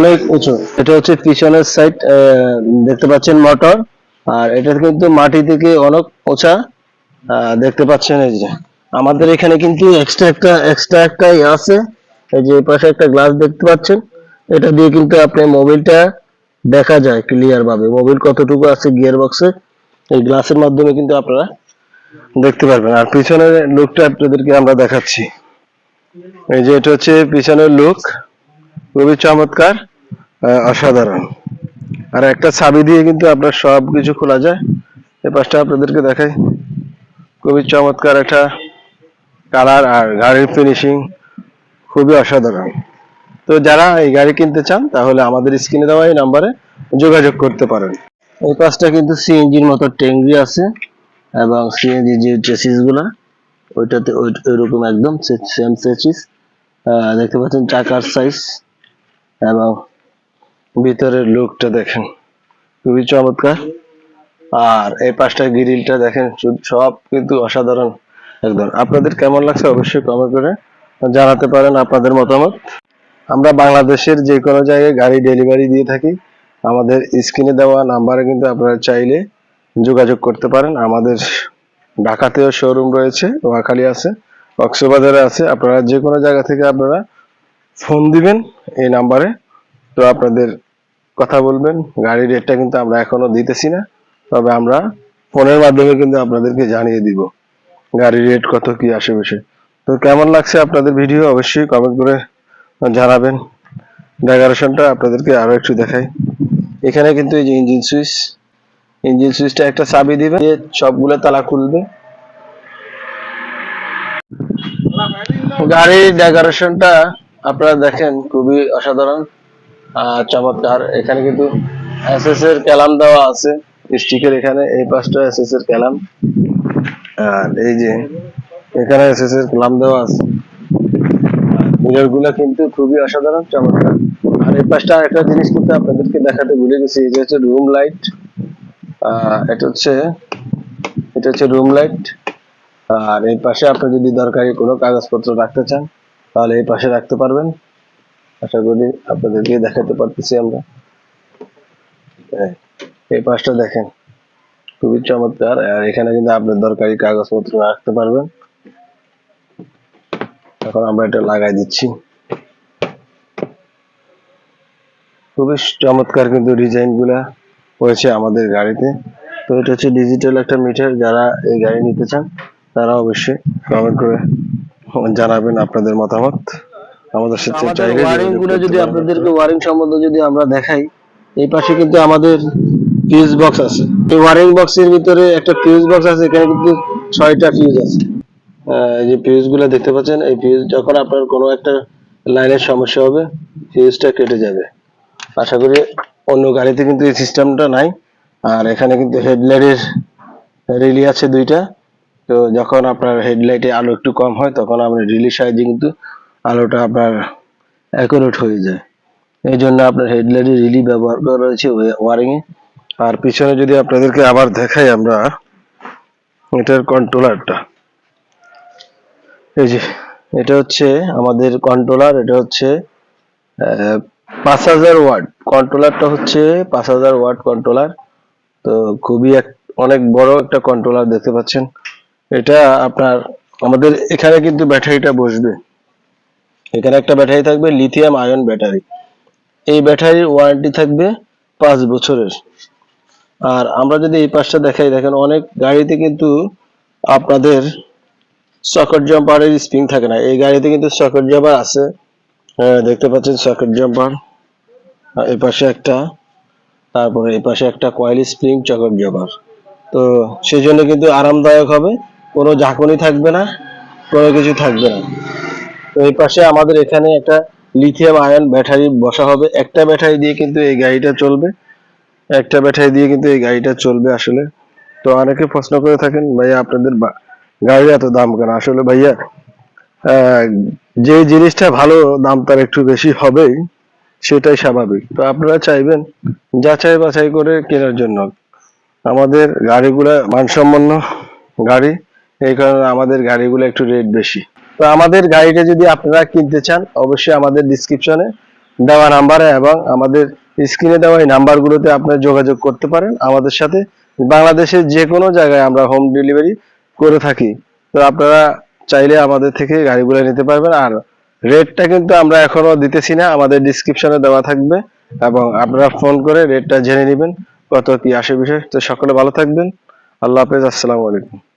অনেক উঁচু। এটা হচ্ছে পিছনের সাইড দেখতে পাচ্ছেন মোটর আর এটা কিন্তু মাটি থেকে অনেক আহ, দেখতে পাচ্ছেন এই যে। আমাদের এখানে কিন্তু এক্সট্রা একটা এক্সট্রা একটা আছে। এই যে পাশে একটা গ্লাস দেখতে পাচ্ছেন। এটা দিয়ে কিন্তু আপনি মোবিলটা দেখা যায় ক্লিয়ার ভাবে। মোবিল কতটুকু আছে গিয়ার বক্সে এই গ্লাসের মাধ্যমে কিন্তু আপনারা দেখতে পারবেন। আর পিছনের লুকটা আপনাদেরকে আমরা দেখাচ্ছি। এই যে এটা হচ্ছে পিছনের লুক খুবই চমৎকার। অসাধারণ। আর একটা চাবি দিয়ে কিন্তু আপনার সব কিছু খোলা যায়। এই পাশটা আপনাদেরকে দেখাই। খুবই চমৎকার একটা কালার আর গাড়ির ফিনিশিং খুবই অসাধারণ। তো যারা এই গাড়ি কিনতে চান, তাহলে আমাদের স্ক্রিনে দেওয়া এই নাম্বারে যোগাযোগ করতে পারেন। এই পাশটা কিন্তু সিএনজির মতো ট্যাঙ্গি আছে এবং সিএনজি যে চেসিসগুলা, ওইটাতে ওই- ওইরকম একদম সেম চেসিস দেখতে পাচ্ছেন চাকার সাইজ এবং ভিতরের লুকটা দেখেন। খুবই চমৎকার। আর এই পাশটা গ্রিলটা দেখেন সব কিন্তু অসাধারণ একদম। আপনাদের কেমন লাগছে অবশ্যই কমেন্ট করে জানাতে পারেন আপনাদের মতামত। আমরা বাংলাদেশের যে কোনো জায়গায় গাড়ি ডেলিভারি দিয়ে থাকি। আমাদের স্ক্রিনে দেওয়া নাম্বারে কিন্তু আপনারা চাইলে যোগাযোগ করতে পারেন। আমাদের ঢাকাতেও শোরুম রয়েছে, নোয়াখালী আছে, কক্সবাজারে আছে। আপনারা যে কোনো জায়গা থেকে আপনারা ফোন দিবেন এই নাম্বারে। তো আপনাদের কথা বলবেন। গাড়ির রেটটা কিন্তু আমরা এখনও দিতেছি না, তবে আমরা ফোনের মাধ্যমে কিন্তু আপনাদেরকে জানিয়ে দিব গাড়ির রেট কত, কি আশেপাশে তো কেমন লাগছে আপনাদের ভিডিও? অবশ্যই কমেন্ট করে জানাবেন। ডেকোরেশনটা আপনাদেরকে আরও একটু দেখাই। এখানে কিন্তু এই যে ইঞ্জিন সুইচ ইঞ্জিন সুইচটা একটা চাবি দিবে, দিয়ে সবগুলো তালা খুলবে। গাড়ির ডেকোরেশনটা আপনারা দেখেন খুবই অসাধারণ। চমৎকার। এখানে কিন্তু এসএস এর ক্যালাম দেওয়া আছে। স্টিকের এখানে এই পাশটা এসএস এর ক্যালাম। আর এই যে এখানে এসএস এর ক্যালাম দেওয়া আছে। মিররগুলা কিন্তু খুবই অসাধারণ, চমৎকার। আর এই পাশটা একটা জিনিস কিন্তু আপনাদেরকে দেখাতে ভুলে গেছি, এই যে হচ্ছে রুম লাইট এটা হচ্ছে এটা হচ্ছে রুম লাইট আর এই পাশে আপনি যদি দরকারি কোনো কাগজপত্র রাখতে চান, তাহলে এই পাশে রাখতে পারবেন। আশা করি আপনাদেরকে দেখাতে পারতেছি আমরা। হ্যাঁ, এই পাশটা দেখেন খুবই চমৎকার। আর এখানে কিন্তু আপনার দরকারি কাগজপত্র রাখতে পারবেন। এখন আমরা এটা লাগাই দিচ্ছি। খুবই চমৎকার কিন্তু ডিজাইনগুলা হয়েছে আমাদের গাড়িতে। তো এটা হচ্ছে ডিজিটাল একটা মিটার যারা এই গাড়ি নিতে চান তারা অবশ্যই কমেন্ট করে জানাবেন আপনাদের মতামত। আমাদের সাথে ওয়ারিংগুলো যদি আপনাদেরকে ওয়ারিং সম্বন্ধে যদি আমরা দেখাই এই পাশে কিন্তু আমাদের ফিউজ বক্স আছে। এই ওয়ারিং বক্সের ভিতরে একটা ফিউজ বক্স আছে এখানে কিন্তু ছয়টা ফিউজ আছে। যে ফিউজগুলো দেখতে পাচ্ছেন এই ফিউজ যখন আপনার কোনো একটা লাইনের সমস্যা হবে ফিউজটা কেটে যাবে। আশা করি অন্য গাড়িতে কিন্তু এই সিস্টেমটা নাই। আর এখানে কিন্তু হেডলাইটের রিলি আছে দুইটা। তো যখন আপনার হেডলাইটে আলো একটু কম হয় তখন আপনার রিলি সাহায্যে কিন্তু আলোটা আপনার অ্যাকুরেট হয়ে যায়। এই জন্য আপনার হেডলাইটের রিলি ব্যবহার করা রয়েছে ওয়ারিং এ। আর পিছনে যদি আপনাদেরকে আবার দেখাই আমরা, এটার কন্ট্রোলারটা এই যে, এটা হচ্ছে আমাদের কন্ট্রোলার এটা হচ্ছে পাঁচ হাজার ওয়াট। কন্ট্রোলারটা হচ্ছে পাঁচ হাজার ওয়াট কন্ট্রোলার তো খুবই এক, অনেক বড় একটা কন্ট্রোলার দেখতে পাচ্ছেন। এটা আপনার, আমাদের এখানে কিন্তু ব্যাটারিটা বসবে। এখানে একটা ব্যাটারি থাকবে লিথিয়াম আয়ন ব্যাটারি এই ব্যাটারির ওয়ারেন্টি থাকবে পাঁচ বছরের। আর আমরা যদি এই পাশটা দেখাই দেখেন অনেক গাড়িতে কিন্তু আপনাদের সকেট জাম্পারের স্প্রিং থাকে না। এই গাড়িতে কিন্তু সকেট জাম্পার আছে। আহ, দেখতে পাচ্ছেন সকেট জাম্পার এই পাশে একটা তারপরে এই পাশে একটা কয়েল স্প্রিং চকেট জাম্পার তো সেই জন্য কিন্তু আরামদায়ক হবে। কোনো ঝাঁকুনি থাকবে না কোনো কিছু থাকবে না। এই পাশে আমাদের এখানে একটা লিথিয়াম আয়ন ব্যাটারি বসা হবে। একটা ব্যাটারি দিয়ে কিন্তু এই গাড়িটা চলবে। একটা ব্যাটারি দিয়ে কিন্তু এই গাড়িটা চলবে আসলে। তো অনেকে প্রশ্ন করে থাকেন, ভাইয়া, আপনাদের গাড়ির এত দাম কেন? আসলে ভাইয়া যে জিনিসটা ভালো দাম তার একটু বেশি হবেই, সেটাই স্বাভাবিক। তো আপনারা চাইবেন যাচাই বাছাই করে কেনার জন্য। আমাদের গাড়িগুলা মানসম্পন্ন গাড়ি, এই কারণে আমাদের গাড়িগুলো একটু রেট বেশি। তো আমাদের গাড়িটা যদি আপনারা কিনতে চান, অবশ্যই আমাদের ডিসক্রিপশনে দেওয়া নাম্বারে এবং আমাদের স্ক্রিনে দেওয়া এই নাম্বারগুলোতে আপনারা যোগাযোগ করতে পারেন। আমাদের সাথে বাংলাদেশের যে কোনো জায়গায় আমরা হোম ডেলিভারি করে থাকি। তো আপনারা চাইলে আমাদের থেকে গাড়িগুলো নিতে পারবেন। আর রেটটা কিন্তু আমরা এখনও দিতেছি না, আমাদের ডিসক্রিপশনে দেওয়া থাকবে এবং আপনারা ফোন করে রেটটা জেনে নেবেন কত কি আসে বিষয়। তো সকলে ভালো থাকবেন। আল্লাহ হাফেজ, আসসালামু আলাইকুম।